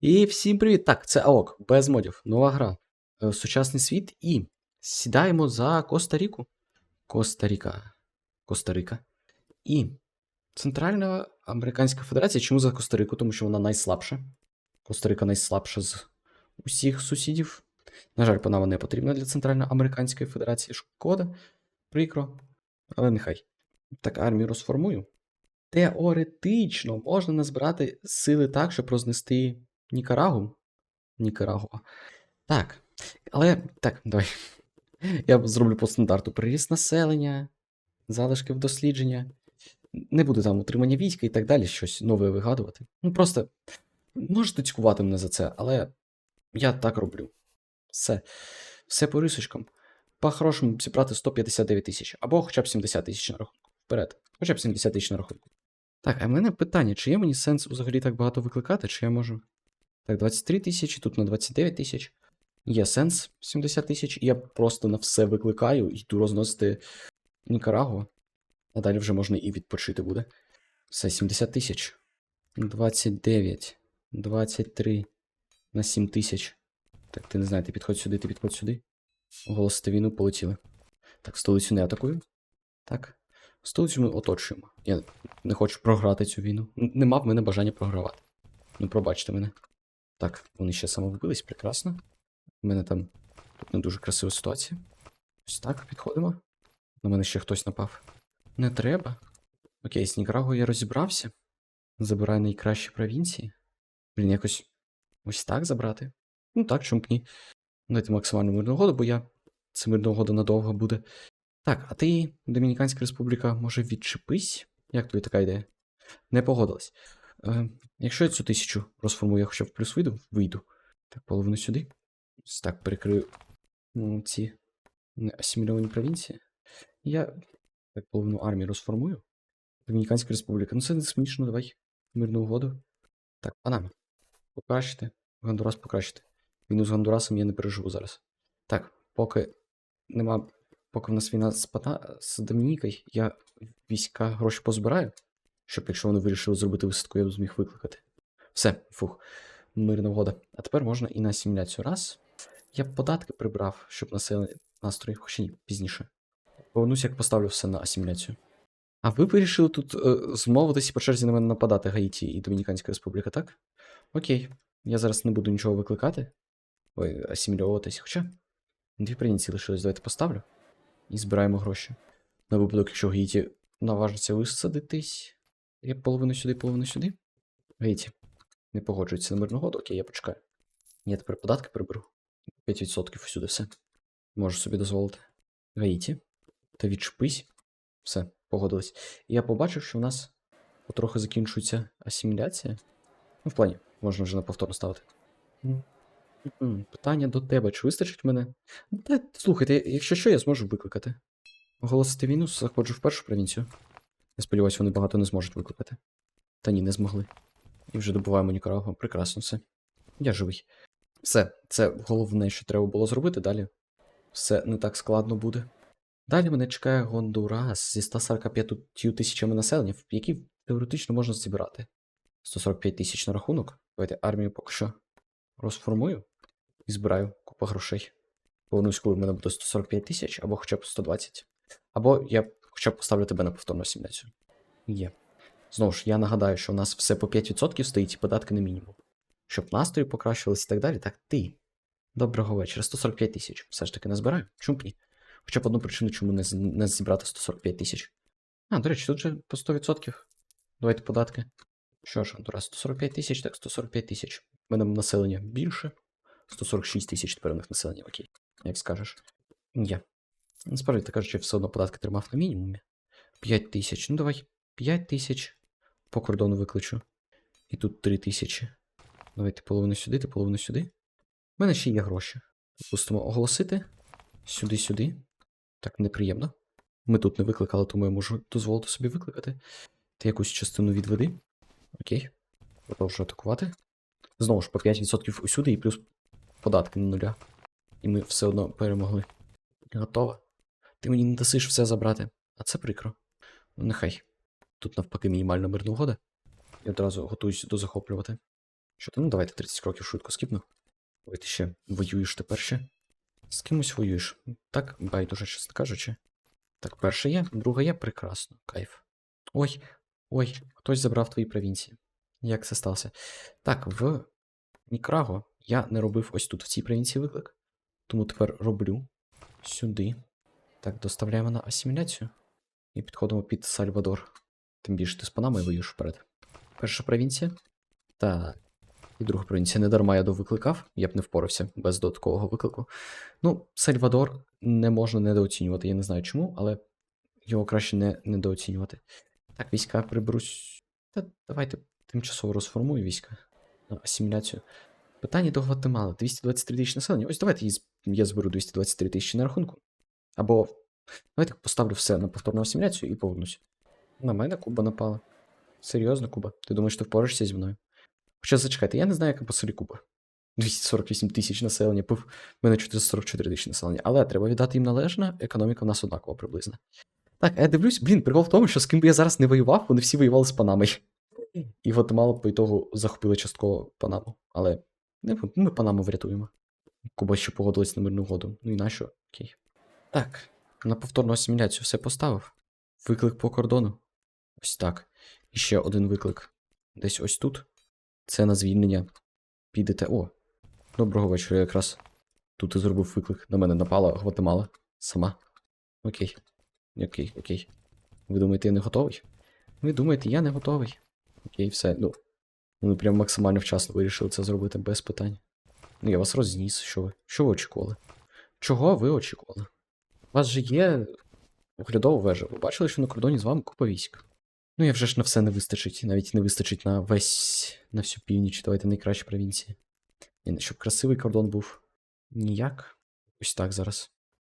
І всім привіт! Так, це АОК, без модів, нова гра. Е, Сучасний світ і сідаємо за Коста-Ріку. Коста-Ріка. Коста-Рика. І Центральна Американська Федерація. Чому за Коста-Рику? Тому що вона найслабша. Коста-Рика найслабша з усіх сусідів. На жаль, Панама не потрібна для Центральноамериканської Федерації. Шкода, прикро, але нехай. Так, армію розформую. Теоретично можна назбирати сили так, щоб рознести Нікарагу. Нікарагуа. Так. Але. Так, давай. Я зроблю по стандарту приріст населення, залишки в дослідження. Не буду там утримання війська і так далі, щось нове вигадувати. Ну просто можете цькувати мене за це, але я так роблю. Все. Все по рисочкам. По-хорошому зібрати 159 тисяч. Або хоча б 70 тисяч на рахунку. Вперед. Хоча б 70 тисяч на рахунку. Так, а в мене питання, чи є мені сенс взагалі так багато викликати, чи я можу. Так, 23 тисячі, тут на 29 тисяч. Є сенс 70 тисяч, я просто на все викликаю і йду розносити Нікарагу. А далі вже можна і відпочити буде. Все, 70 тисяч. 29. 23 на 7 тисяч. Так, ти не знаю, ти підходь сюди, ти підходь сюди. Оголосити війну, полетіли. Так, столицю не атакую. Так. Столицю ми оточуємо. Я не хочу програти цю війну. Нема в мене бажання програвати. Ну, пробачте мене. Так, вони ще самовбились, прекрасно. У мене там не дуже красива ситуація. Ось так, підходимо. На мене ще хтось напав. Не треба. Окей, з Нікарагою я розібрався. Забираю найкращі провінції. Блін, якось ось так забрати. Ну так, чому б ні. Дайте максимальну мирну угоду, бо я. Це мирна угода надовго буде. Так, а ти, Домініканська Республіка, може відчепись? Як тобі така ідея? Не погодилась. Е, якщо я цю тисячу розформую, я хоча б плюс вийду, вийду. Так, половину сюди. Ось так перекрию ну, ці асимільовані провінції. Я так половину армії розформую. Домініканська Республіка. Ну це не смішно, давай. Мирну угоду. Так, Панама. Покращити. Гондурас покращити. Війну з Гондурасом я не переживу зараз. Так, поки нема. Поки в нас війна з, Пана... з Домінікою, я війська гроші позбираю, щоб якщо вони вирішили зробити висадку, я б зміг викликати. Все, фух, мирна угода. А тепер можна і на асиміляцію. Раз. Я б податки прибрав, щоб населення настрої, хоча ні, пізніше. Повернусь, як поставлю все на асиміляцію. А ви вирішили тут е, змовитися по черзі на мене нападати Гаїті і Домініканська Республіка, так? Окей. Я зараз не буду нічого викликати. Ой, асимільовуватись. Хоча. Дві провінції лишились, давайте поставлю. І збираємо гроші. На випадок, якщо Гаїті наважиться висадитись. Я половину сюди, половину сюди. Гаїті. Не погоджується на мирну окей, я почекаю. Я тепер податки приберу. 5% всюди все. Можу собі дозволити. Гаїті. Та відчепись. Все, погодились. І я побачив, що в нас потрохи закінчується асиміляція. Ну, в плані, можна вже на повторно ставити. М, Питання до тебе, чи вистачить мене? Та слухайте, якщо що, я зможу викликати. Оголосити війну, заходжу в першу провінцію. Я сподіваюся, вони багато не зможуть викликати. Та ні, не змогли. І вже добуваємо Нікарагу. Прекрасно все. Я живий. Все, це головне, що треба було зробити далі. Все не так складно буде. Далі мене чекає Гондурас зі 145 тисячами населення, які теоретично можна зібрати. 145 тисяч на рахунок. Давайте армію поки що розформую і збираю купу грошей. Повернусь, коли в мене буде 145 тисяч, або хоча б 120. Або я хоча б поставлю тебе на повторну асиміляцію. Є. Знову ж, я нагадаю, що у нас все по 5% стоїть і податки на мінімум. Щоб настрої покращились і так далі. Так, ти. Доброго вечора. 145 тисяч. Все ж таки назбираю. Чому б ні? Хоча б одну причину, чому не, не зібрати 145 тисяч. А, до речі, тут же по 100%. Давайте податки. Що ж, Антура, 145 тисяч, так 145 тисяч. У мене населення більше. 146 тисяч тепер у них населення, окей. Як скажеш. Я. Насправді, так кажучи, все одно податки тримав на мінімумі. 5 тисяч. Ну давай. 5 тисяч. По кордону викличу. І тут 3 тисячі. Давайте половину сюди, ти половину сюди. У мене ще є гроші. Допустимо, оголосити. Сюди-сюди. Так, неприємно. Ми тут не викликали, тому я можу дозволити собі викликати. Ти якусь частину відведи. Окей. Продовжую атакувати. Знову ж по 5% усюди і плюс податки на нуля. І ми все одно перемогли. Готова. Ти мені не дасиш все забрати. А це прикро. Ну, нехай. Тут навпаки мінімальна мирна угода. Я одразу готуюсь дозахоплювати. Що ти? Ну давайте 30 кроків швидко скіпну. Ой, ти ще воюєш тепер ще. З кимось воюєш. Так, байдуже, чесно кажучи. Так, перше є, друге є, прекрасно. Кайф. Ой, ой, хтось забрав твої провінції. Як це сталося? Так, в Нікраго я не робив ось тут в цій провінції виклик. Тому тепер роблю сюди. Так, доставляємо на асиміляцію. І підходимо під Сальвадор. Тим більше ти з Панамою воюєш вперед. Перша провінція. Так. І друга провінція. Не дарма я довикликав, я б не впорався без додаткового виклику. Ну, Сальвадор не можна недооцінювати, я не знаю чому, але його краще не недооцінювати. Так, війська приберусь. Та давайте тимчасово розформую війська на асиміляцію. Питання до Гватемали. 223 тисячі населення. Ось давайте я зберу 223 тисячі на рахунку. Або давайте поставлю все на повторну асиміляцію і повернусь. На мене Куба напала. Серйозно, Куба? Ти думаєш, ти впораєшся зі мною? Хоча зачекайте, я не знаю, яка по селі Куба. 248 тисяч населення, пуф, в мене 444 тисячі населення. Але треба віддати їм належне, економіка в нас однакова приблизно. Так, а я дивлюсь, блін, прикол в тому, що з ким би я зараз не воював, вони всі воювали з Панамою. І Гватемала по ітогу захопила частково Панаму. Але ми- ми Панаму врятуємо. Куба ще погодилась на мирну угоду. Ну і нащо? Окей. Так, на повторну асиміляцію все поставив. Виклик по кордону. Ось так. І ще один виклик. Десь ось тут. Це на звільнення. Підете. О. Доброго вечора. Я якраз тут і зробив виклик. На мене напала Гватемала. Сама. Окей. Окей, окей. Ви думаєте, я не готовий? Ви думаєте, я не готовий. Окей, все. Ну. Вони прям максимально вчасно вирішили це зробити без питань. Ну, я вас розніс. Що ви? Що ви очікували? Чого ви очікували? У вас же є оглядова вежа. Ви бачили, що на кордоні з вами купа військ. Ну, я вже ж на все не вистачить, навіть не вистачить на весь на всю північ. Давайте найкращі провінції. І щоб красивий кордон був. Ніяк. Ось так зараз.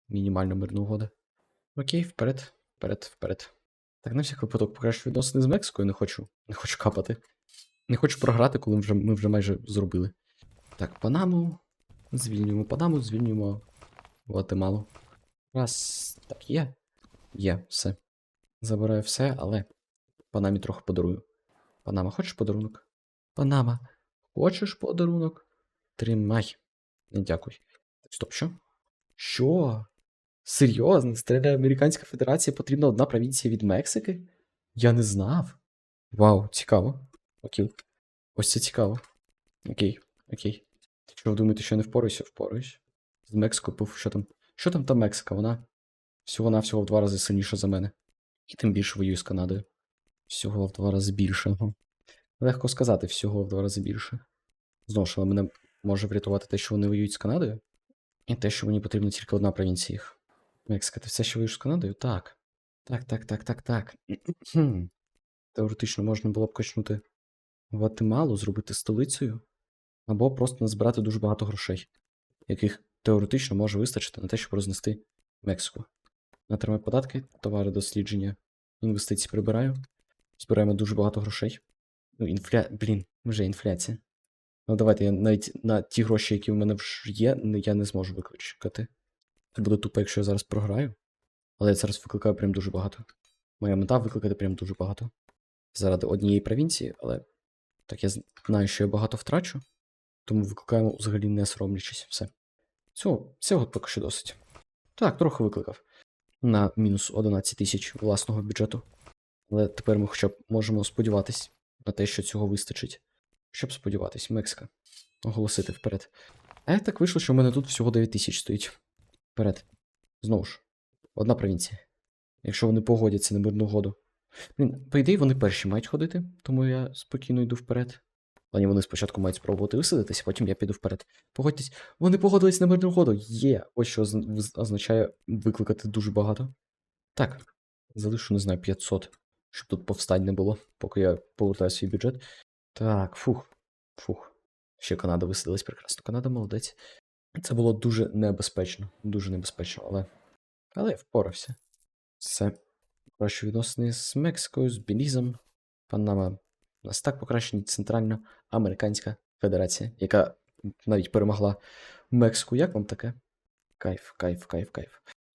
Мінімально мирна угода. Окей, вперед, вперед, вперед. Так, на всяк випадок покращу відносини з Мексикою, не хочу. Не хочу капати. Не хочу програти, коли ми вже, ми вже майже зробили. Так, Панаму. Звільнюємо Панаму, звільнюємо Гватемалу. Раз. Так, є. Є, все. Забираю все, але Панамі трохи подарую. Панама, хочеш подарунок? Панама, хочеш подарунок? Тримай. Не дякуй. Стоп, що? Що? Серйозно? Стріляє Американська Федерація потрібна одна провінція від Мексики? Я не знав. Вау, цікаво. Окей. Ось це цікаво. Окей, окей. Що ви думаєте, що я не впораюся? Впораюсь. З Мексикою, пуф, що там? Що там та Мексика? Вона всього-навсього в два рази сильніша за мене. І тим більше воюю з Канадою. Всього в два рази більше. Легко сказати, всього в два рази більше. Знову ж, але мене може врятувати те, що вони воюють з Канадою. І те, що мені потрібна тільки одна провінція їх. Мексика, ти все ще воюєш з Канадою? Так. Так, так, так, так, так. Теоретично можна було б качнути Гватемалу, зробити столицею, або просто назбирати дуже багато грошей, яких теоретично може вистачити на те, щоб рознести Мексику. Натримай податки, товари дослідження, інвестиції прибираю. Збираємо дуже багато грошей. Ну, інфля... Блін, вже інфляція. Ну, давайте я навіть на ті гроші, які в мене вже є, я не зможу викликати. Це буде тупо, якщо я зараз програю. Але я зараз викликаю прям дуже багато. Моя мета викликати прям дуже багато. Заради однієї провінції, але так я знаю, що я багато втрачу. Тому викликаємо взагалі не соромлячись. Все. Цього, цього поки що досить. Так, трохи викликав. На мінус 11 тисяч власного бюджету. Але тепер ми хоча б можемо сподіватись на те, що цього вистачить. Щоб сподіватись, Мексика. Оголосити вперед. А як так вийшло, що в мене тут всього 9 тисяч стоїть. Вперед. Знову ж, одна провінція. Якщо вони погодяться на мирну угоду. Блін, по ідеї, вони перші мають ходити, тому я спокійно йду вперед. Але вони спочатку мають спробувати висадитися, потім я піду вперед. Погодьтесь, вони погодились на мирну угоду. Є. Ось що означає викликати дуже багато. Так, залишу, не знаю, 500, щоб тут повстань не було, поки я повертаю свій бюджет. Так, фух. Фух. Ще Канада висадилась прекрасно. Канада молодець. Це було дуже небезпечно. Дуже небезпечно, але. Але я впорався. Все. Кращі відносини з Мексикою, з Білізом. Панама. У нас так покращені Центральноамериканська Федерація, яка навіть перемогла Мексику. Як вам таке? Кайф, кайф, кайф, кайф.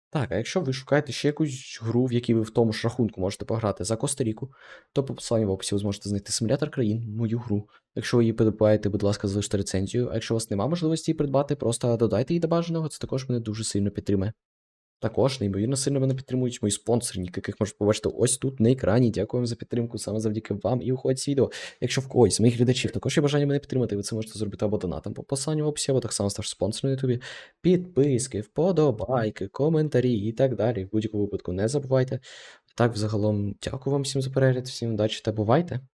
Так, а якщо ви шукаєте ще якусь гру, в якій ви в тому ж рахунку можете пограти за Коста-Ріку, то по посиланню в описі ви зможете знайти симулятор країн, мою гру. Якщо ви її придбаєте, будь ласка, залиште рецензію. А якщо у вас немає можливості її придбати, просто додайте її до бажаного, це також мене дуже сильно підтримує. Також, неймовірно сильно мене підтримують мої спонсори, яких можете побачити ось тут на екрані. Дякую вам за підтримку, саме завдяки вам і уходить з відео. Якщо в когось з моїх глядачів також є бажання мене підтримати, ви це можете зробити або донатом по посиланню в описі, або так само ставши спонсором на ютубі. Підписки, вподобайки, коментарі і так далі. В будь-якому випадку не забувайте. Так, взагалом, дякую вам всім за перегляд, всім удачі та бувайте!